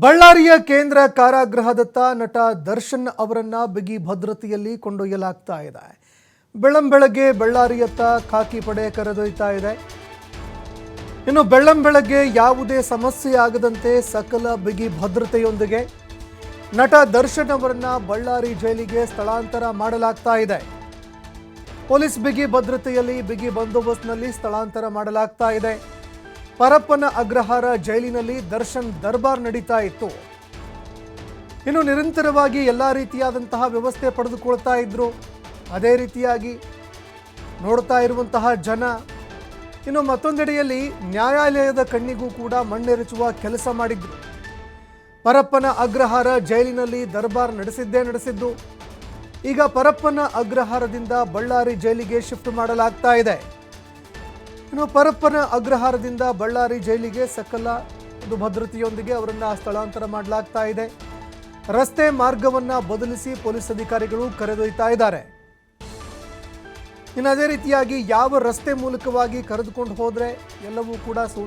ಬಳ್ಳಾರಿಯ ಕೇಂದ್ರ ಕಾರಾಗೃಹದತ್ತ ನಟ ದರ್ಶನ್ ಅವರನ್ನ ಬಿಗಿ ಭದ್ರತೆಯಲ್ಲಿ ಕೊಂಡೊಯ್ಯಲಾಗ್ತಾ ಇದೆ. ಬೆಳ್ಳಂಬೆಳಗ್ಗೆ ಬಳ್ಳಾರಿಯತ್ತ ಖಾಕಿ ಪಡೆ ಕರೆದೊಯ್ತಾ ಇದೆ. ಇನ್ನು ಬೆಳ್ಳಂಬೆಳಗ್ಗೆ ಯಾವುದೇ ಸಮಸ್ಯೆ ಆಗದಂತೆ ಸಕಲ ಬಿಗಿ ಭದ್ರತೆಯೊಂದಿಗೆ ನಟ ದರ್ಶನ್ ಅವರನ್ನ ಬಳ್ಳಾರಿ ಜೈಲಿಗೆ ಸ್ಥಳಾಂತರ ಮಾಡಲಾಗ್ತಾ ಇದೆ. ಪೊಲೀಸ್ ಬಿಗಿ ಭದ್ರತೆಯಲ್ಲಿ ಬಿಗಿ ಬಂದೋಬಸ್ತ್ನಲ್ಲಿ ಸ್ಥಳಾಂತರ ಮಾಡಲಾಗ್ತಾ ಇದೆ. ಪರಪ್ಪನ ಅಗ್ರಹಾರ ಜೈಲಿನಲ್ಲಿ ದರ್ಶನ್ ದರ್ಬಾರ್ ನಡೀತಾ ಇತ್ತು. ಇನ್ನು ನಿರಂತರವಾಗಿ ಎಲ್ಲ ರೀತಿಯಾದಂತಹ ವ್ಯವಸ್ಥೆ ಪಡೆದುಕೊಳ್ತಾ ಇದ್ರು. ಅದೇ ರೀತಿಯಾಗಿ ನೋಡ್ತಾ ಇರುವಂತಹ ಜನ. ಇನ್ನು ಮತ್ತೊಂದೆಡೆಯಲ್ಲಿ ನ್ಯಾಯಾಲಯದ ಕಣ್ಣಿಗೂ ಕೂಡ ಮಣ್ಣೆರಚುವ ಕೆಲಸ ಮಾಡಿದ್ರು. ಪರಪ್ಪನ ಅಗ್ರಹಾರ ಜೈಲಿನಲ್ಲಿ ದರ್ಬಾರ್ ನಡೆಸಿದ್ದೇ ನಡೆಸಿದ್ದು. ಈಗ ಪರಪ್ಪನ ಅಗ್ರಹಾರದಿಂದ ಬಳ್ಳಾರಿ ಜೈಲಿಗೆ ಶಿಫ್ಟ್ ಮಾಡಲಾಗ್ತಾ ಇದೆ. ಇನ್ನು ಪರಪ್ಪನ ಅಗ್ರಹಾರದಿಂದ ಬಳ್ಳಾರಿ ಜೈಲಿಗೆ ಸಕಲ ಒಂದು ಭದ್ರತೆಯೊಂದಿಗೆ ಅವರನ್ನು ಸ್ಥಳಾಂತರ ಮಾಡಲಾಗ್ತಾ ಇದೆ. ರಸ್ತೆ ಮಾರ್ಗವನ್ನ ಬದಲಿಸಿ ಪೊಲೀಸ್ ಅಧಿಕಾರಿಗಳು ಕರೆದೊಯ್ತಾ ಇದ್ದಾರೆ. ಇನ್ನು ಅದೇ ರೀತಿಯಾಗಿ ಯಾವ ರಸ್ತೆ ಮೂಲಕವಾಗಿ ಕರೆದುಕೊಂಡು ಹೋದರೆ ಎಲ್ಲವೂ ಕೂಡ ಸು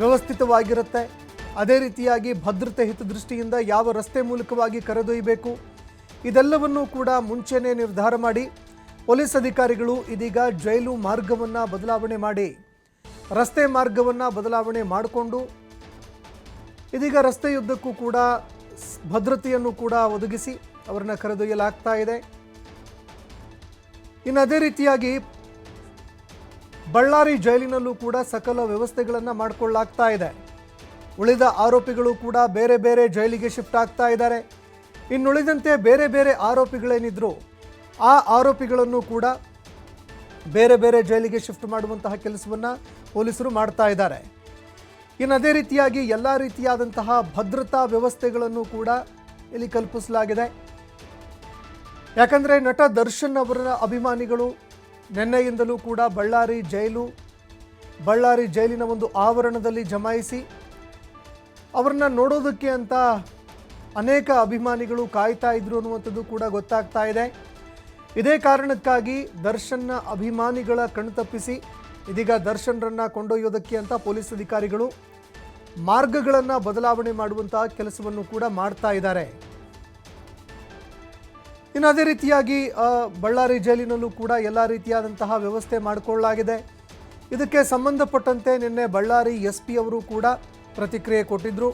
ವ್ಯವಸ್ಥಿತವಾಗಿರುತ್ತೆ. ಅದೇ ರೀತಿಯಾಗಿ ಭದ್ರತೆ ಹಿತದೃಷ್ಟಿಯಿಂದ ಯಾವ ರಸ್ತೆ ಮೂಲಕವಾಗಿ ಕರೆದೊಯ್ಯಬೇಕು ಇದೆಲ್ಲವನ್ನೂ ಕೂಡ ಮುಂಚೆನೇ ನಿರ್ಧಾರ ಮಾಡಿ ಪೊಲೀಸ್ ಅಧಿಕಾರಿಗಳು ಇದೀಗ ಜೈಲು ಮಾರ್ಗವನ್ನು ಬದಲಾವಣೆ ಮಾಡಿ, ರಸ್ತೆ ಮಾರ್ಗವನ್ನು ಬದಲಾವಣೆ ಮಾಡಿಕೊಂಡು, ಇದೀಗ ರಸ್ತೆಯುದ್ದಕ್ಕೂ ಕೂಡ ಭದ್ರತೆಯನ್ನು ಕೂಡ ಒದಗಿಸಿ ಅವರನ್ನು ಕರೆದೊಯ್ಯಲಾಗ್ತಾ ಇದೆ. ಇನ್ನು ಅದೇ ರೀತಿಯಾಗಿ ಬಳ್ಳಾರಿ ಜೈಲಿನಲ್ಲೂ ಕೂಡ ಸಕಲ ವ್ಯವಸ್ಥೆಗಳನ್ನು ಮಾಡಿಕೊಳ್ಳಲಾಗ್ತಾ ಇದೆ. ಉಳಿದ ಆರೋಪಿಗಳು ಕೂಡ ಬೇರೆ ಬೇರೆ ಜೈಲಿಗೆ ಶಿಫ್ಟ್ ಆಗ್ತಾ ಇದ್ದಾರೆ. ಇನ್ನುಳಿದಂತೆ ಬೇರೆ ಬೇರೆ ಆರೋಪಿಗಳೇನಿದ್ರು ಆ ಆರೋಪಿಗಳನ್ನು ಕೂಡ ಬೇರೆ ಬೇರೆ ಜೈಲಿಗೆ ಶಿಫ್ಟ್ ಮಾಡುವಂತಹ ಕೆಲಸವನ್ನು ಪೊಲೀಸರು ಮಾಡ್ತಾ ಇದ್ದಾರೆ. ಇನ್ನು ಅದೇ ರೀತಿಯಾಗಿ ಎಲ್ಲ ರೀತಿಯಾದಂತಹ ಭದ್ರತಾ ವ್ಯವಸ್ಥೆಗಳನ್ನು ಕೂಡ ಇಲ್ಲಿ ಕಲ್ಪಿಸಲಾಗಿದೆ. ಯಾಕಂದರೆ ನಟ ದರ್ಶನ್ ಅವರ ಅಭಿಮಾನಿಗಳು ನಿನ್ನೆಯಿಂದಲೂ ಕೂಡ ಬಳ್ಳಾರಿ ಜೈಲು, ಬಳ್ಳಾರಿ ಜೈಲಿನ ಒಂದು ಆವರಣದಲ್ಲಿ ಜಮಾಯಿಸಿ ಅವರನ್ನ ನೋಡೋದಕ್ಕೆ ಅಂತ ಅನೇಕ ಅಭಿಮಾನಿಗಳು ಕಾಯ್ತಾ ಇದ್ರು ಅನ್ನುವಂಥದ್ದು ಕೂಡ ಗೊತ್ತಾಗ್ತಾ ಇದೆ. ಇದೇ ಕಾರಣಕ್ಕಾಗಿ ದರ್ಶನ್ನ ಅಭಿಮಾನಿಗಳ ಕಣ್ತಪ್ಪಿಸಿ ಇದೀಗ ದರ್ಶನ್ರನ್ನ ಕೊಂಡೊಯ್ಯೋದಕ್ಕೆ ಅಂತ ಪೊಲೀಸ್ ಅಧಿಕಾರಿಗಳು ಮಾರ್ಗಗಳನ್ನು ಬದಲಾವಣೆ ಮಾಡುವಂತಹ ಕೆಲಸವನ್ನು ಕೂಡ ಮಾಡ್ತಾ ಇದ್ದಾರೆ. ಇನ್ನು ಅದೇ ರೀತಿಯಾಗಿ ಬಳ್ಳಾರಿ ಜೈಲಿನಲ್ಲೂ ಕೂಡ ಎಲ್ಲ ರೀತಿಯಾದಂತಹ ವ್ಯವಸ್ಥೆ ಮಾಡಿಕೊಳ್ಳಲಾಗಿದೆ. ಇದಕ್ಕೆ ಸಂಬಂಧಪಟ್ಟಂತೆ ನಿನ್ನೆ ಬಳ್ಳಾರಿ ಎಸ್ ಪಿ ಅವರು ಕೂಡ ಪ್ರತಿಕ್ರಿಯೆ ಕೊಟ್ಟಿದ್ರು.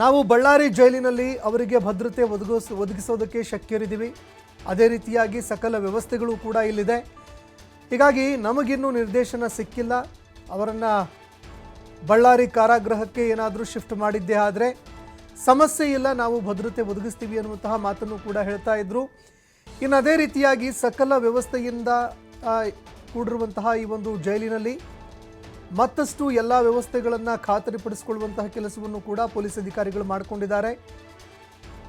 ನಾವು ಬಳ್ಳಾರಿ ಜೈಲಿನಲ್ಲಿ ಅವರಿಗೆ ಭದ್ರತೆ ಒದಗಿಸ್, ಒದಗಿಸೋದಕ್ಕೆ ಶಕ್ಯರಿದ್ದೀವಿ. ಅದೇ ರೀತಿಯಾಗಿ ಸಕಲ ವ್ಯವಸ್ಥೆಗಳು ಕೂಡ ಇಲ್ಲಿದೆ. ಹೀಗಾಗಿ ನಮಗಿನ್ನೂ ನಿರ್ದೇಶನ ಸಿಕ್ಕಿಲ್ಲ. ಅವರನ್ನು ಬಳ್ಳಾರಿ ಕಾರಾಗೃಹಕ್ಕೆ ಏನಾದರೂ ಶಿಫ್ಟ್ ಮಾಡಿದ್ದೇ ಆದರೆ ಸಮಸ್ಯೆ ಇಲ್ಲ. ನಾವು ಭದ್ರತೆ ಒದಗಿಸ್ತೀವಿ ಅನ್ನುವಂತಹ ಮಾತನ್ನು ಕೂಡ ಹೇಳ್ತಾ ಇದ್ದರು ಇನ್ನು ಅದೇ ರೀತಿಯಾಗಿ ಸಕಲ ವ್ಯವಸ್ಥೆಯಿಂದ ಕೂಡಿರುವಂತಹ ಈ ಒಂದು ಜೈಲಿನಲ್ಲಿ ಮತ್ತಷ್ಟು ಎಲ್ಲ ವ್ಯವಸ್ಥೆಗಳನ್ನು ಖಾತರಿಪಡಿಸಿಕೊಳ್ಳುವಂತಹ ಕೆಲಸವನ್ನು ಕೂಡ ಪೊಲೀಸ್ ಅಧಿಕಾರಿಗಳು ಮಾಡಿಕೊಂಡಿದ್ದಾರೆ.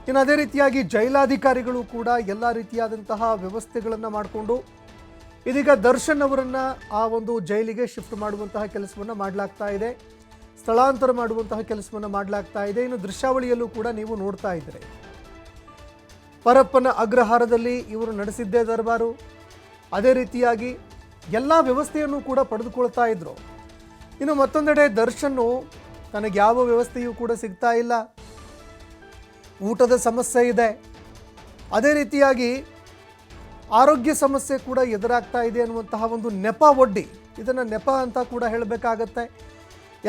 ಇನ್ನು ಅದೇ ರೀತಿಯಾಗಿ ಜೈಲಾಧಿಕಾರಿಗಳು ಕೂಡ ಎಲ್ಲ ರೀತಿಯಾದಂತಹ ವ್ಯವಸ್ಥೆಗಳನ್ನು ಮಾಡಿಕೊಂಡು ಇದೀಗ ದರ್ಶನ್ ಅವರನ್ನು ಆ ಒಂದು ಜೈಲಿಗೆ ಶಿಫ್ಟ್ ಮಾಡುವಂತಹ ಕೆಲಸವನ್ನು ಮಾಡಲಾಗ್ತಾ ಇದೆ. ಸ್ಥಳಾಂತರ ಮಾಡುವಂತಹ ಕೆಲಸವನ್ನು ಮಾಡಲಾಗ್ತಾ ಇದೆ. ಇನ್ನು ದೃಶ್ಯಾವಳಿಯಲ್ಲೂ ಕೂಡ ನೀವು ನೋಡ್ತಾ ಇದ್ದೀರಿ ಪರಪ್ಪನ ಅಗ್ರಹಾರದಲ್ಲಿ ಇವರು ನಡೆಸಿದ್ದೇ ದರ್ಬಾರು. ಅದೇ ರೀತಿಯಾಗಿ ಎಲ್ಲ ವ್ಯವಸ್ಥೆಯನ್ನು ಕೂಡ ಪಡೆದುಕೊಳ್ತಾ ಇದ್ರು. ಇನ್ನು ಮತ್ತೊಂದೆಡೆ ದರ್ಶನ್ನು ನನಗೆ ಯಾವ ವ್ಯವಸ್ಥೆಯೂ ಕೂಡ ಸಿಗ್ತಾ ಇಲ್ಲ. ಊಟದ ಸಮಸ್ಯೆ ಇದೆ. ಅದೇ ರೀತಿಯಾಗಿ ಆರೋಗ್ಯ ಸಮಸ್ಯೆ ಕೂಡ ಎದುರಾಗ್ತಾ ಇದೆ ಅನ್ನುವಂತಹ ಒಂದು ನೆಪ ಒಡ್ಡಿ, ಇದನ್ನು ನೆಪ ಅಂತ ಕೂಡ ಹೇಳಬೇಕಾಗತ್ತೆ.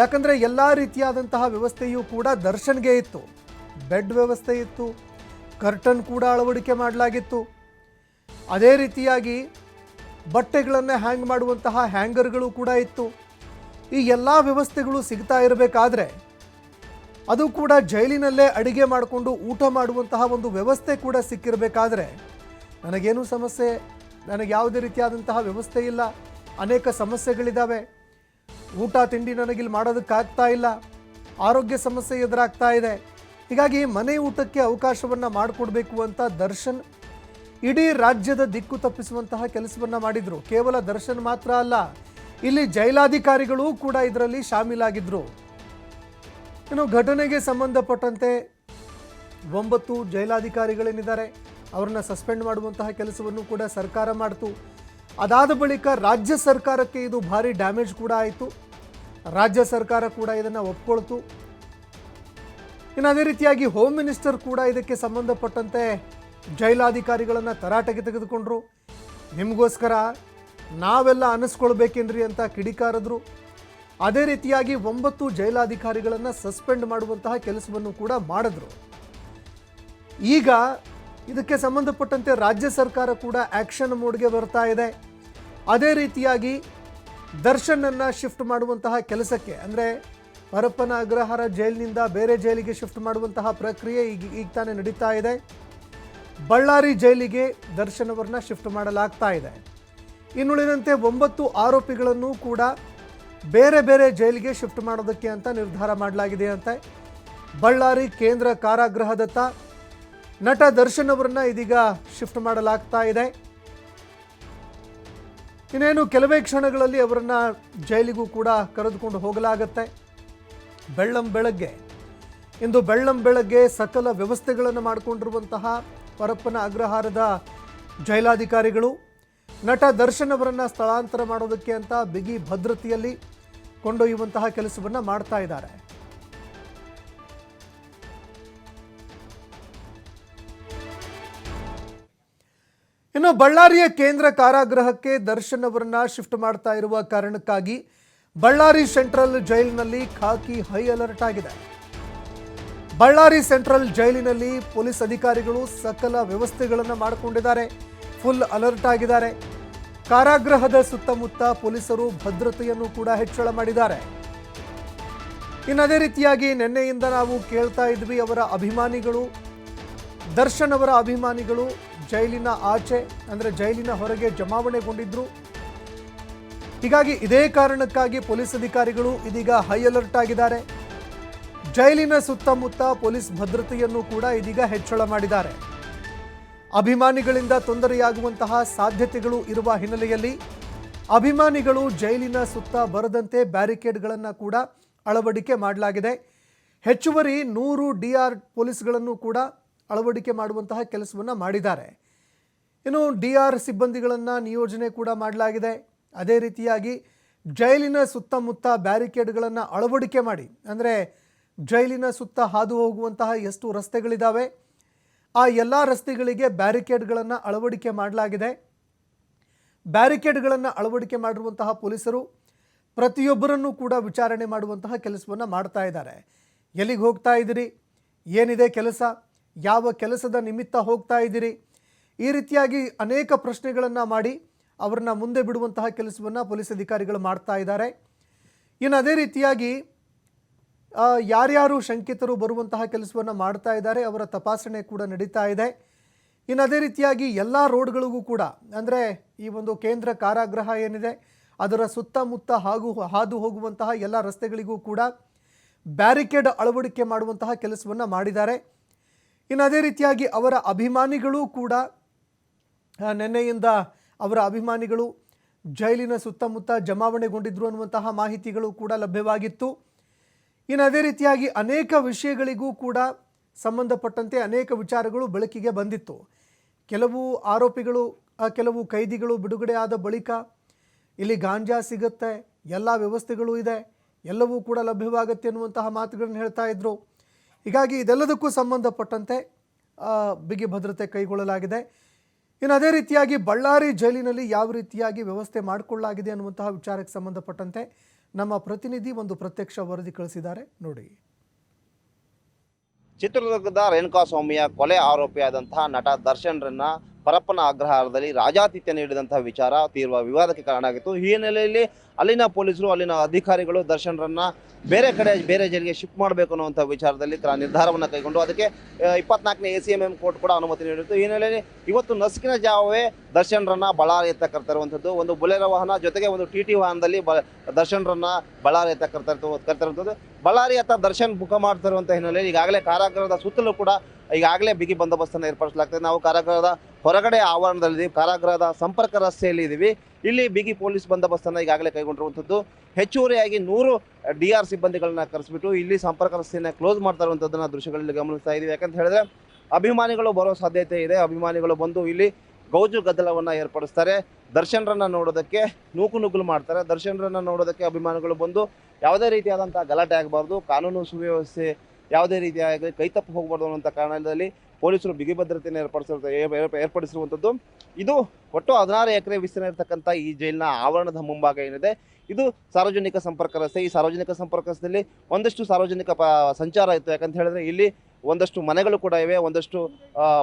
ಯಾಕಂದರೆ ಎಲ್ಲ ರೀತಿಯಾದಂತಹ ವ್ಯವಸ್ಥೆಯೂ ಕೂಡ ದರ್ಶನ್ಗೆ ಇತ್ತು. ಬೆಡ್ ವ್ಯವಸ್ಥೆ ಇತ್ತು, ಕರ್ಟನ್ ಕೂಡ ಅಳವಡಿಕೆ ಮಾಡಲಾಗಿತ್ತು. ಅದೇ ರೀತಿಯಾಗಿ ಬಟ್ಟೆಗಳನ್ನು ಹ್ಯಾಂಗ್ ಮಾಡುವಂತಹ ಹ್ಯಾಂಗರ್ಗಳು ಕೂಡ ಇತ್ತು. ಈ ಎಲ್ಲ ವ್ಯವಸ್ಥೆಗಳು ಸಿಗ್ತಾ ಇರಬೇಕಾದ್ರೆ ಅದು ಕೂಡ ಜೈಲಿನಲ್ಲೇ ಅಡಿಗೆ ಮಾಡಿಕೊಂಡು ಊಟ ಮಾಡುವಂತಹ ಒಂದು ವ್ಯವಸ್ಥೆ ಕೂಡ ಸಿಕ್ಕಿರಬೇಕಾದ್ರೆ ನನಗೇನು ಸಮಸ್ಯೆ? ನನಗೆ ಯಾವುದೇ ರೀತಿಯಾದಂತಹ ವ್ಯವಸ್ಥೆ ಇಲ್ಲ. ಅನೇಕ ಸಮಸ್ಯೆಗಳಿದ್ದಾವೆ ಊಟ, ತಿಂಡಿ ನನಗಿಲ್ಲಿ ಮಾಡೋದಕ್ಕಾಗ್ತಾ ಇಲ್ಲ. ಆರೋಗ್ಯ ಸಮಸ್ಯೆ ಎದುರಾಗ್ತಾ ಇದೆ. ಹೀಗಾಗಿ ಮನೆ ಊಟಕ್ಕೆ ಅವಕಾಶವನ್ನು ಮಾಡಿಕೊಡ್ಬೇಕು ಅಂತ ದರ್ಶನ್ ಇಡೀ ರಾಜ್ಯದ ದಿಕ್ಕು ತಪ್ಪಿಸುವಂತಹ ಕೆಲಸವನ್ನು ಮಾಡಿದರು. ಕೇವಲ ದರ್ಶನ್ ಮಾತ್ರ ಅಲ್ಲ ಇಲ್ಲಿ ಜೈಲಾಧಿಕಾರಿಗಳು ಕೂಡ ಇದರಲ್ಲಿ ಶಾಮೀಲಾಗಿದ್ದರು ಇನ್ನು ಘಟನೆಗೆ ಸಂಬಂಧಪಟ್ಟಂತೆ ಒಂಬತ್ತು ಜೈಲಾಧಿಕಾರಿಗಳೇನಿದ್ದಾರೆ ಅವರನ್ನ ಸಸ್ಪೆಂಡ್ ಮಾಡುವಂತಹ ಕೆಲಸವನ್ನು ಕೂಡ ಸರ್ಕಾರ ಮಾಡಿತು. ಅದಾದ ಬಳಿಕ ರಾಜ್ಯ ಸರ್ಕಾರಕ್ಕೆ ಇದು ಭಾರಿ ಡ್ಯಾಮೇಜ್ ಕೂಡ ಆಯಿತು. ರಾಜ್ಯ ಸರ್ಕಾರ ಕೂಡ ಇದನ್ನು ಒಪ್ಕೊಳ್ತು. ಇನ್ನು ಅದೇ ರೀತಿಯಾಗಿ ಹೋಮ್ ಮಿನಿಸ್ಟರ್ ಕೂಡ ಇದಕ್ಕೆ ಸಂಬಂಧಪಟ್ಟಂತೆ ಜೈಲಾಧಿಕಾರಿಗಳನ್ನು ತರಾಟೆಗೆ ತೆಗೆದುಕೊಂಡ್ರು. ನಿಮಗೋಸ್ಕರ ನಾವೆಲ್ಲ ಅನಿಸ್ಕೊಳ್ಬೇಕೇನ್ರಿ ಅಂತ ಕಿಡಿಕಾರದ್ರು? ಅದೇ ರೀತಿಯಾಗಿ ಒಂಬತ್ತು ಜೈಲಾಧಿಕಾರಿಗಳನ್ನು ಸಸ್ಪೆಂಡ್ ಮಾಡುವಂತಹ ಕೆಲಸವನ್ನು ಕೂಡ ಮಾಡಿದ್ರು. ಈಗ ಇದಕ್ಕೆ ಸಂಬಂಧಪಟ್ಟಂತೆ ರಾಜ್ಯ ಸರ್ಕಾರ ಕೂಡ ಆ್ಯಕ್ಷನ್ ಮೋಡ್ಗೆ ಬರ್ತಾ ಇದೆ. ಅದೇ ರೀತಿಯಾಗಿ ದರ್ಶನನ್ನು ಶಿಫ್ಟ್ ಮಾಡುವಂತಹ ಕೆಲಸಕ್ಕೆ, ಅಂದರೆ ಪರಪ್ಪನ ಅಗ್ರಹಾರ ಜೈಲಿನಿಂದ ಬೇರೆ ಜೈಲಿಗೆ ಶಿಫ್ಟ್ ಮಾಡುವಂತಹ ಪ್ರಕ್ರಿಯೆ ಈಗ ಈಗ ತಾನೇ ನಡೀತಾ ಇದೆ. ಬಳ್ಳಾರಿ ಜೈಲಿಗೆ ದರ್ಶನವನ್ನು ಶಿಫ್ಟ್ ಮಾಡಲಾಗ್ತಾ ಇದೆ. ಇನ್ನುಳಿದಂತೆ ಒಂಬತ್ತು ಆರೋಪಿಗಳನ್ನು ಕೂಡ ಬೇರೆ ಬೇರೆ ಜೈಲಿಗೆ ಶಿಫ್ಟ್ ಮಾಡೋದಕ್ಕೆ ಅಂತ ನಿರ್ಧಾರ ಮಾಡಲಾಗಿದೆ ಅಂತ. ಬಳ್ಳಾರಿ ಕೇಂದ್ರ ಕಾರಾಗೃಹದತ್ತ ನಟ ದರ್ಶನ್ ಅವರನ್ನು ಇದೀಗ ಶಿಫ್ಟ್ ಮಾಡಲಾಗ್ತಾ ಇದೆ. ಇನ್ನೇನು ಕೆಲವೇ ಕ್ಷಣಗಳಲ್ಲಿ ಅವರನ್ನ ಜೈಲಿಗೂ ಕೂಡ ಕರೆದುಕೊಂಡು ಹೋಗಲಾಗತ್ತೆ. ಬೆಳ್ಳಂ ಬೆಳಗ್ಗೆ. ಇಂದು ಬೆಳ್ಳಂ ಬೆಳಗ್ಗೆ ಸಕಲ ವ್ಯವಸ್ಥೆಗಳನ್ನು ಮಾಡಿಕೊಂಡಿರುವಂತಹ ಪರಪ್ಪನ ಅಗ್ರಹಾರದ ಜೈಲಾಧಿಕಾರಿಗಳು ನಟ ದರ್ಶನ್ ಅವರನ್ನ ಸ್ಥಳಾಂತರ ಮಾಡೋದಕ್ಕೆ ಅಂತ ಬಿಗಿ ಭದ್ರತೆಯಲ್ಲಿ ಕೊಂಡೊಯ್ಯುವಂತಹ ಕೆಲಸವನ್ನ ಮಾಡ್ತಾ ಇದ್ದಾರೆ. ಇನ್ನು ಬಳ್ಳಾರಿಯ ಕೇಂದ್ರ ಕಾರಾಗೃಹಕ್ಕೆ ದರ್ಶನ್ ಅವರನ್ನ ಶಿಫ್ಟ್ ಮಾಡ್ತಾ ಇರುವ ಕಾರಣಕ್ಕಾಗಿ ಬಳ್ಳಾರಿ ಸೆಂಟ್ರಲ್ ಜೈಲಿನಲ್ಲಿ ಖಾಕಿ ಹೈ ಅಲರ್ಟ್ ಆಗಿದೆ. ಬಳ್ಳಾರಿ ಸೆಂಟ್ರಲ್ ಜೈಲಿನಲ್ಲಿ ಪೊಲೀಸ್ ಅಧಿಕಾರಿಗಳು ಸಕಲ ವ್ಯವಸ್ಥೆಗಳನ್ನು ಮಾಡಿಕೊಂಡಿದ್ದಾರೆ. ಫುಲ್ ಅಲರ್ಟ್ ಆಗಿದ್ದಾರೆ. ಕಾರಾಗೃಹದ ಸುತ್ತಮುತ್ತ ಪೊಲೀಸರು ಭದ್ರತೆಯನ್ನು ಕೂಡ ಹೆಚ್ಚಳ ಮಾಡಿದ್ದಾರೆ. ಇನ್ನು ಅದೇ ರೀತಿಯಾಗಿ ನಿನ್ನೆಯಿಂದ ನಾವು ಕೇಳ್ತಾ ಇದ್ವಿ ಅವರ ಅಭಿಮಾನಿಗಳು, ದರ್ಶನ್ ಅವರ ಅಭಿಮಾನಿಗಳು ಜೈಲಿನ ಆಚೆ, ಅಂದರೆ ಜೈಲಿನ ಹೊರಗೆ ಜಮಾವಣೆಗೊಂಡಿದ್ರು. ಹೀಗಾಗಿ ಇದೇ ಕಾರಣಕ್ಕಾಗಿ ಪೊಲೀಸ್ ಅಧಿಕಾರಿಗಳು ಇದೀಗ ಹೈ ಅಲರ್ಟ್ ಆಗಿದ್ದಾರೆ. ಜೈಲಿನ ಸುತ್ತಮುತ್ತ ಪೊಲೀಸ್ ಭದ್ರತೆಯನ್ನು ಕೂಡ ಇದೀಗ ಹೆಚ್ಚಳ ಮಾಡಿದ್ದಾರೆ. ಅಭಿಮಾನಿಗಳಿಂದ ತೊಂದರೆಯಾಗುವಂತಹ ಸಾಧ್ಯತೆಗಳು ಇರುವ ಹಿನ್ನೆಲೆಯಲ್ಲಿ ಅಭಿಮಾನಿಗಳು ಜೈಲಿನ ಸುತ್ತ ಬರದಂತೆ ಬ್ಯಾರಿಕೇಡ್ಗಳನ್ನು ಕೂಡ ಅಳವಡಿಕೆ ಮಾಡಲಾಗಿದೆ. ಹೆಚ್ಚುವರಿ ನೂರು ಡಿ ಆರ್ ಪೊಲೀಸ್ಗಳನ್ನು ಕೂಡ ಅಳವಡಿಕೆ ಮಾಡುವಂತಹ ಕೆಲಸವನ್ನು ಮಾಡಿದ್ದಾರೆ. ಇನ್ನು ಡಿ ಆರ್ ಸಿಬ್ಬಂದಿಗಳನ್ನು ನಿಯೋಜನೆ ಕೂಡ ಮಾಡಲಾಗಿದೆ. ಅದೇ ರೀತಿಯಾಗಿ ಜೈಲಿನ ಸುತ್ತಮುತ್ತ ಬ್ಯಾರಿಕೇಡ್ಗಳನ್ನು ಅಳವಡಿಕೆ ಮಾಡಿ, ಅಂದರೆ ಜೈಲಿನ ಸುತ್ತ ಹಾದು ಹೋಗುವಂತಹ ಎಷ್ಟು ರಸ್ತೆಗಳಿದ್ದಾವೆ ಆ ಎಲ್ಲ ರಸ್ತೆಗಳಿಗೆ ಬ್ಯಾರಿಕೇಡ್ಗಳನ್ನು ಅಳವಡಿಕೆ ಮಾಡಲಾಗಿದೆ. ಬ್ಯಾರಿಕೇಡ್ಗಳನ್ನು ಅಳವಡಿಕೆ ಮಾಡಿರುವಂತಹ ಪೊಲೀಸರು ಪ್ರತಿಯೊಬ್ಬರನ್ನು ಕೂಡ ವಿಚಾರಣೆ ಮಾಡುವಂತಹ ಕೆಲಸವನ್ನು ಮಾಡ್ತಾ ಇದ್ದಾರೆ. ಎಲ್ಲಿಗೆ ಹೋಗ್ತಾ ಇದ್ದೀರಿ? ಏನಿದೆ ಕೆಲಸ? ಯಾವ ಕೆಲಸದ ನಿಮಿತ್ತ ಹೋಗ್ತಾ ಇದ್ದೀರಿ? ಈ ರೀತಿಯಾಗಿ ಅನೇಕ ಪ್ರಶ್ನೆಗಳನ್ನು ಮಾಡಿ ಅವರನ್ನ ಮುಂದೆ ಬಿಡುವಂತಹ ಕೆಲಸವನ್ನು ಪೊಲೀಸ್ ಅಧಿಕಾರಿಗಳು ಮಾಡ್ತಾ ಇದ್ದಾರೆ. ಇನ್ನು ಅದೇ ರೀತಿಯಾಗಿ ಯಾರ್ಯಾರು ಶಂಕಿತರು ಬರುವಂತಹ ಕೆಲಸವನ್ನು ಮಾಡ್ತಾ ಇದ್ದಾರೆ, ಅವರ ತಪಾಸಣೆ ಕೂಡ ನಡೀತಾ ಇದೆ. ಇನ್ನು ಅದೇ ರೀತಿಯಾಗಿ ಎಲ್ಲ ರೋಡ್ಗಳಿಗೂ ಕೂಡ, ಅಂದರೆ ಈ ಒಂದು ಕೇಂದ್ರ ಕಾರಾಗೃಹ ಏನಿದೆ, ಅದರ ಸುತ್ತಮುತ್ತ ಹಾಗೂ ಹಾದು ಹೋಗುವಂತಹ ಎಲ್ಲ ರಸ್ತೆಗಳಿಗೂ ಕೂಡ ಬ್ಯಾರಿಕೇಡ್ ಅಳವಡಿಕೆ ಮಾಡುವಂತಹ ಕೆಲಸವನ್ನು ಮಾಡಿದ್ದಾರೆ. ಇನ್ನು ಅದೇ ರೀತಿಯಾಗಿ ಅವರ ಅಭಿಮಾನಿಗಳು ಕೂಡ ನೆನ್ನೆಯಿಂದ ಅವರ ಅಭಿಮಾನಿಗಳು ಜೈಲಿನ ಸುತ್ತಮುತ್ತ ಜಮಾವಣೆಗೊಂಡಿದ್ರು ಅನ್ನುವಂತಹ ಮಾಹಿತಿಗಳು ಕೂಡ ಲಭ್ಯವಾಗಿತ್ತು. ಇನ್ನು ಅದೇ ರೀತಿಯಾಗಿ ಅನೇಕ ವಿಷಯಗಳಿಗೂ ಕೂಡ ಸಂಬಂಧಪಟ್ಟಂತೆ ಅನೇಕ ವಿಚಾರಗಳು ಬೆಳಕಿಗೆ ಬಂದಿತ್ತು. ಕೆಲವು ಆರೋಪಿಗಳು ಕೆಲವು ಕೈದಿಗಳು ಬಿಡುಗಡೆ ಆದ ಬಳಿಕ ಇಲ್ಲಿ ಗಾಂಜಾ ಸಿಗುತ್ತೆ, ಎಲ್ಲ ವ್ಯವಸ್ಥೆಗಳು ಇದೆ, ಎಲ್ಲವೂ ಕೂಡ ಲಭ್ಯವಾಗುತ್ತೆ ಅನ್ನುವಂತಹ ಮಾತುಗಳನ್ನು ಹೇಳ್ತಾ ಇದ್ದರು ಹೀಗಾಗಿ ಇದೆಲ್ಲದಕ್ಕೂ ಸಂಬಂಧಪಟ್ಟಂತೆ ಬಿಗಿ ಭದ್ರತೆ ಕೈಗೊಳ್ಳಲಾಗಿದೆ. ಇನ್ನು ಅದೇ ರೀತಿಯಾಗಿ ಬಳ್ಳಾರಿ ಜೈಲಿನಲ್ಲಿ ಯಾವ ರೀತಿಯಾಗಿ ವ್ಯವಸ್ಥೆ ಮಾಡಿಕೊಳ್ಳಲಾಗಿದೆ ಅನ್ನುವಂತಹ ವಿಚಾರಕ್ಕೆ ಸಂಬಂಧಪಟ್ಟಂತೆ ನಮ್ಮ ಪ್ರತಿನಿಧಿ ಒಂದು ಪ್ರತ್ಯಕ್ಷ ವರದಿ ಕಳಿಸಿದ್ದಾರೆ. ನೋಡಿ. ಚಿತ್ರದುರ್ಗದ ರೇಣುಕಾಸ್ವಾಮಿಯ ಕೊಲೆ ಆರೋಪಿಯಾದಂತಹ ನಟ ದರ್ಶನ್ರನ್ನ ಪರಪ್ಪನ ಅಗ್ರಹಾರದಲ್ಲಿ ರಾಜಾತಿಥ್ಯ ನೀಡಿದಂತಹ ವಿಚಾರ ತೀವ್ರ ವಿವಾದಕ್ಕೆ ಕಾರಣ ಆಗಿತ್ತು. ಈ ಹಿನ್ನೆಲೆಯಲ್ಲಿ ಅಲ್ಲಿನ ಪೊಲೀಸರು, ಅಲ್ಲಿನ ಅಧಿಕಾರಿಗಳು ದರ್ಶನ್ರನ್ನ ಬೇರೆ ಕಡೆ, ಬೇರೆ ಜೈಲಿಗೆ ಶಿಫ್ಟ್ ಮಾಡಬೇಕು ಅನ್ನುವಂಥ ವಿಚಾರದಲ್ಲಿ ತನ್ನ ನಿರ್ಧಾರವನ್ನು ಕೈಗೊಂಡು ಅದಕ್ಕೆ ಇಪ್ಪತ್ನಾಲ್ಕನೇ A C M M court ಕೂಡ ಅನುಮತಿ ನೀಡಿತ್ತು. ಈ ಹಿನ್ನೆಲೆಯಲ್ಲಿ ಇವತ್ತು ನಸುಕಿನ ಜಾವವೇ ದರ್ಶನ್ರನ್ನ ಬಳ್ಳಾರಿ ಎತ್ತ ಕರ್ತಿರುವಂಥದ್ದು ಒಂದು ಬುಲೆರೋ ವಾಹನ ಜೊತೆಗೆ ಒಂದು ಟಿ ಟಿ ವಾಹನದಲ್ಲಿ ಬ, ದರ್ಶನ್ರನ್ನ ಬಳ್ಳಾರಿ ಎತ್ತ ಕರ್ತಾ ಇರುವಂಥದ್ದು ಬಳ್ಳಾರಿ ಅತ್ತ ದರ್ಶನ್ ಬುಕ್ ಮಾಡ್ತಿರುವಂಥ ಹಿನ್ನೆಲೆಯಲ್ಲಿ ಈಗಾಗಲೇ ಕಾರಾಗೃಹದ ಸುತ್ತಲೂ ಕೂಡ ಈಗಾಗಲೇ ಬಿಗಿ ಬಂದೋಬಸ್ತನ್ನು ಏರ್ಪಡಿಸಲಾಗ್ತದೆ. ನಾವು ಕಾರಾಗೃಹದ ಹೊರಗಡೆ ಆವರಣದಲ್ಲಿದ್ದೀವಿ. ಕಾರಾಗೃಹದ ಸಂಪರ್ಕ ರಸ್ತೆಯಲ್ಲಿ ಇದ್ದೀವಿ ಇಲ್ಲಿ ಬಿಗಿ ಪೊಲೀಸ್ ಬಂದೋಬಸ್ತನ್ನು ಈಗಾಗಲೇ ಕೈಗೊಂಡಿರುವಂಥದ್ದು. ಹೆಚ್ಚುವರಿಯಾಗಿ ನೂರು ಡಿ ಆರ್ ಸಿಬ್ಬಂದಿಗಳನ್ನ ಕರೆಸಿಬಿಟ್ಟು ಇಲ್ಲಿ ಸಂಪರ್ಕ ರಸ್ತೆಯನ್ನು ಕ್ಲೋಸ್ ಮಾಡ್ತಾ ಇರುವಂಥದ್ದನ್ನು ದೃಶ್ಯಗಳಲ್ಲಿ ಗಮನಿಸ್ತಾ ಇದ್ದೀವಿ. ಯಾಕಂತ ಹೇಳಿದ್ರೆ ಅಭಿಮಾನಿಗಳು ಬರೋ ಸಾಧ್ಯತೆ ಇದೆ. ಅಭಿಮಾನಿಗಳು ಬಂದು ಇಲ್ಲಿ ಗೌಜು ಗದ್ದಲವನ್ನು ಏರ್ಪಡಿಸ್ತಾರೆ. ದರ್ಶನರನ್ನು ನೋಡೋದಕ್ಕೆ ನೂಕು ನುಗ್ಗಲು ಮಾಡ್ತಾರೆ. ದರ್ಶನರನ್ನು ನೋಡೋದಕ್ಕೆ ಅಭಿಮಾನಿಗಳು ಬಂದು ಯಾವುದೇ ರೀತಿಯಾದಂಥ ಗಲಾಟೆ ಆಗಬಾರ್ದು. ಕಾನೂನು ಸುವ್ಯವಸ್ಥೆ ಯಾವುದೇ ರೀತಿಯಾಗಿ ಕೈತಪ್ಪು ಹೋಗಬಾರ್ದು ಅನ್ನೋಂಥ ಕಾರಣದಲ್ಲಿ ಪೊಲೀಸರು ಬಿಗಿ ಭದ್ರತೆಯನ್ನು ಏರ್ಪಡಿಸಿರ್ತಾರೆ ಏರ್- ಏರ್ಪಡಿಸಿರುವಂಥದ್ದು. ಇದು ಒಟ್ಟು ಹದಿನಾರು ಎಕರೆ ವಿಸ್ತೀರ್ಣ ಇರತಕ್ಕಂಥ ಈ ಜೈಲಿನ ಆವರಣದ ಮುಂಭಾಗ ಏನಿದೆ. ಇದು ಸಾರ್ವಜನಿಕ ಸಂಪರ್ಕ ರಸ್ತೆ. ಈ ಸಾರ್ವಜನಿಕ ಸಂಪರ್ಕ ರಸ್ತೆಯಲ್ಲಿ ಒಂದಷ್ಟು ಸಾರ್ವಜನಿಕ ಸಂಚಾರ ಇತ್ತು ಯಾಕಂತ ಹೇಳಿದ್ರೆ ಇಲ್ಲಿ ಒಂದಷ್ಟು ಮನೆಗಳು ಕೂಡ ಇವೆ, ಒಂದಷ್ಟು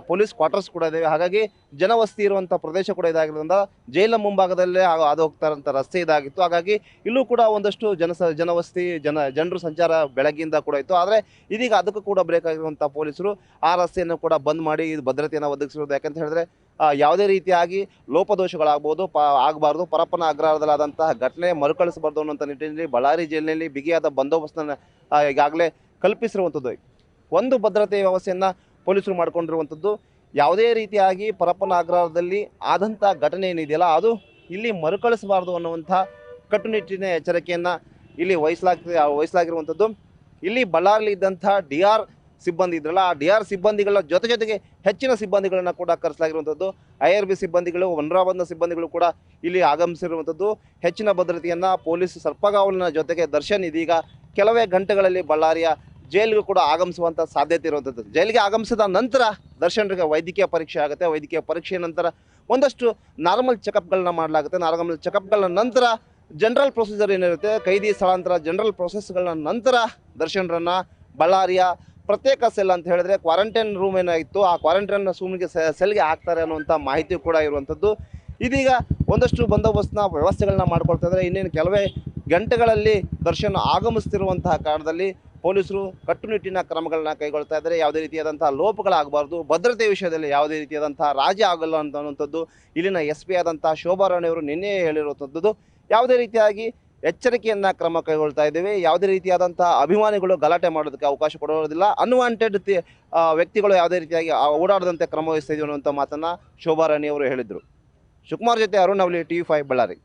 ಪೊಲೀಸ್ ಕ್ವಾರ್ಟರ್ಸ್ ಕೂಡ ಇದಾವೆ. ಹಾಗಾಗಿ ಜನವಸ್ತಿ ಇರುವಂಥ ಪ್ರದೇಶ ಕೂಡ ಇದಾಗಿರೋದ್ರಿಂದ ಜೈಲ ಮುಂಭಾಗದಲ್ಲೇ ಅದು ಹೋಗ್ತಾರಂಥ ರಸ್ತೆ ಇದಾಗಿತ್ತು. ಹಾಗಾಗಿ ಇಲ್ಲೂ ಕೂಡ ಒಂದಷ್ಟು ಜನಸ, ಜನವಸ್ತಿ, ಜನ, ಜನರು ಸಂಚಾರ ಬೆಳಗ್ಗೆಯಿಂದ ಕೂಡ ಇತ್ತು. ಆದರೆ ಇದೀಗ ಅದಕ್ಕೂ ಕೂಡ ಬ್ರೇಕ್ ಆಗಿರುವಂಥ ಪೊಲೀಸರು ಆ ರಸ್ತೆಯನ್ನು ಕೂಡ ಬಂದ್ ಮಾಡಿ ಇದು ಭದ್ರತೆಯನ್ನು ಒದಗಿಸಿರೋದು. ಯಾಕಂತ ಹೇಳಿದ್ರೆ ಯಾವುದೇ ರೀತಿಯಾಗಿ ಲೋಪದೋಷಗಳಾಗ್ಬೋದು, ಪ, ಆಗಬಾರ್ದು. ಪರಪ್ಪನ ಅಗ್ರಹಾರದಲ್ಲಾದಂತಹ ಘಟನೆ ಮರುಕಳಿಸಬಾರ್ದು ಅನ್ನುವಂಥ ನಿಟ್ಟಿನಲ್ಲಿ ಬಳ್ಳಾರಿ ಜಿಲ್ಲೆಯಲ್ಲಿ ಬಿಗಿಯಾದ ಬಂದೋಬಸ್ತನ್ನು ಈಗಾಗಲೇ ಕಲ್ಪಿಸಿರುವಂಥದ್ದು. ಒಂದು ಭದ್ರತೆ ವ್ಯವಸ್ಥೆಯನ್ನು ಪೊಲೀಸರು ಮಾಡಿಕೊಂಡಿರುವಂಥದ್ದು ಯಾವುದೇ ರೀತಿಯಾಗಿ ಪರಪ್ಪನ ಆಗ್ರಹದಲ್ಲಿ ಆದಂಥ ಘಟನೆ ಏನಿದೆಯಲ್ಲ, ಅದು ಇಲ್ಲಿ ಮರುಕಳಿಸಬಾರದು ಅನ್ನುವಂಥ ಕಟ್ಟುನಿಟ್ಟಿನ ಎಚ್ಚರಿಕೆಯನ್ನು ಇಲ್ಲಿ ವಹಿಸಲಾಗ್ತದೆ ವಹಿಸಲಾಗಿರುವಂಥದ್ದು ಇಲ್ಲಿ ಬಳ್ಳಾರಿಲಿ ಇದ್ದಂಥ ಡಿ ಆರ್ ಸಿಬ್ಬಂದಿ ಇದ್ರಲ್ಲ, ಆ ಡಿ ಆರ್ ಸಿಬ್ಬಂದಿಗಳ ಜೊತೆ ಜೊತೆಗೆ ಹೆಚ್ಚಿನ ಸಿಬ್ಬಂದಿಗಳನ್ನು ಕೂಡ ಕರೆಸಲಾಗಿರುವಂಥದ್ದು ಐ ಆರ್ ಬಿ ಸಿಬ್ಬಂದಿಗಳು ವನರಾಬಂಧ ಸಿಬ್ಬಂದಿಗಳು ಕೂಡ ಇಲ್ಲಿ ಆಗಮಿಸಿರುವಂಥದ್ದು ಹೆಚ್ಚಿನ ಭದ್ರತೆಯನ್ನು ಪೊಲೀಸ್ ಸರ್ಪಗಾವಲಿನ ಜೊತೆಗೆ ದರ್ಶನ್ ಇದೀಗ ಕೆಲವೇ ಗಂಟೆಗಳಲ್ಲಿ ಬಳ್ಳಾರಿಯ ಜೈಲಿಗೂ ಕೂಡ ಆಗಮಿಸುವಂಥ ಸಾಧ್ಯತೆ ಇರುವಂಥದ್ದು ಜೈಲಿಗೆ ಆಗಮಿಸಿದ ನಂತರ ದರ್ಶನರಿಗೆ ವೈದ್ಯಕೀಯ ಪರೀಕ್ಷೆ ಆಗುತ್ತೆ. ವೈದ್ಯಕೀಯ ಪರೀಕ್ಷೆಯ ನಂತರ ಒಂದಷ್ಟು ನಾರ್ಮಲ್ ಚೆಕಪ್ಗಳನ್ನ ಮಾಡಲಾಗುತ್ತೆ. ನಾರ್ಮಲ್ ಚೆಕಪ್ಗಳ ನಂತರ ಜನರಲ್ ಪ್ರೊಸೀಜರ್ ಏನಿರುತ್ತೆ? ಕೈದಿ ಸ್ಥಳಾಂತರ ಜನರಲ್ ಪ್ರೊಸೆಸ್ಗಳ ನಂತರ ದರ್ಶನರನ್ನು ಬಳ್ಳಾರಿಯ ಪ್ರತ್ಯೇಕ ಸೆಲ್ ಅಂತ ಹೇಳಿದ್ರೆ ಕ್ವಾರಂಟೈನ್ ರೂಮ್ ಏನಾಗಿತ್ತು ಆ ಕ್ವಾರಂಟೈನ್ ರೂಮ್ಗೆ ಸೆಲ್ಗೆ ಹಾಕ್ತಾರೆ ಅನ್ನುವಂಥ ಮಾಹಿತಿ ಕೂಡ ಇರುವಂಥದ್ದು ಇದೀಗ ಒಂದಷ್ಟು ಬಂದೋಬಸ್ತ್ನ ವ್ಯವಸ್ಥೆಗಳನ್ನ ಮಾಡ್ಕೊಳ್ತಾ ಇದ್ದಾರೆ. ಇನ್ನೇನು ಕೆಲವೇ ಗಂಟೆಗಳಲ್ಲಿ ದರ್ಶನ ಆಗಮಿಸ್ತಿರುವಂತಹ ಕಾರಣದಲ್ಲಿ ಪೊಲೀಸರು ಕಟ್ಟುನಿಟ್ಟಿನ ಕ್ರಮಗಳನ್ನ ಕೈಗೊಳ್ತಾ ಇದ್ದಾರೆ. ಯಾವುದೇ ರೀತಿಯಾದಂತಹ ಲೋಪಗಳಾಗಬಾರ್ದು. ಭದ್ರತೆ ವಿಷಯದಲ್ಲಿ ಯಾವುದೇ ರೀತಿಯಾದಂತಹ ರಾಜಿ ಆಗಲ್ಲ ಅನ್ನುವಂಥದ್ದು ಇಲ್ಲಿನ ಎಸ್ ಪಿ ಆದಂತಹ ಶೋಭಾ ರಾಣಿ ಅವರು ನಿನ್ನೆ ಹೇಳಿರುವಂಥದ್ದು. ಯಾವುದೇ ರೀತಿಯಾಗಿ ಎಚ್ಚರಿಕೆಯನ್ನ ಕ್ರಮ ಕೈಗೊಳ್ತಾ ಇದ್ದೇವೆ. ಯಾವುದೇ ರೀತಿಯಾದಂತಹ ಅಭಿಮಾನಿಗಳು ಗಲಾಟೆ ಮಾಡೋದಕ್ಕೆ ಅವಕಾಶ ಕೊಡೋದಿಲ್ಲ. ಅನ್ವಾಂಟೆಡ್ ವ್ಯಕ್ತಿಗಳು ಯಾವುದೇ ರೀತಿಯಾಗಿ ಓಡಾಡದಂತೆ ಕ್ರಮ ವಹಿಸ್ತಾ ಇದೀವಿ ಅನ್ನುವಂಥ ಮಾತನ್ನ ಶೋಭಾ ರಾಣಿ ಅವರು ಹೇಳಿದರು. ಶಿವಕುಮಾರ್ ಜೊತೆ ಅರುಣ್ ಅವಲಿ ಟಿ ಫೈವ್ ಬಳ್ಳಾರಿ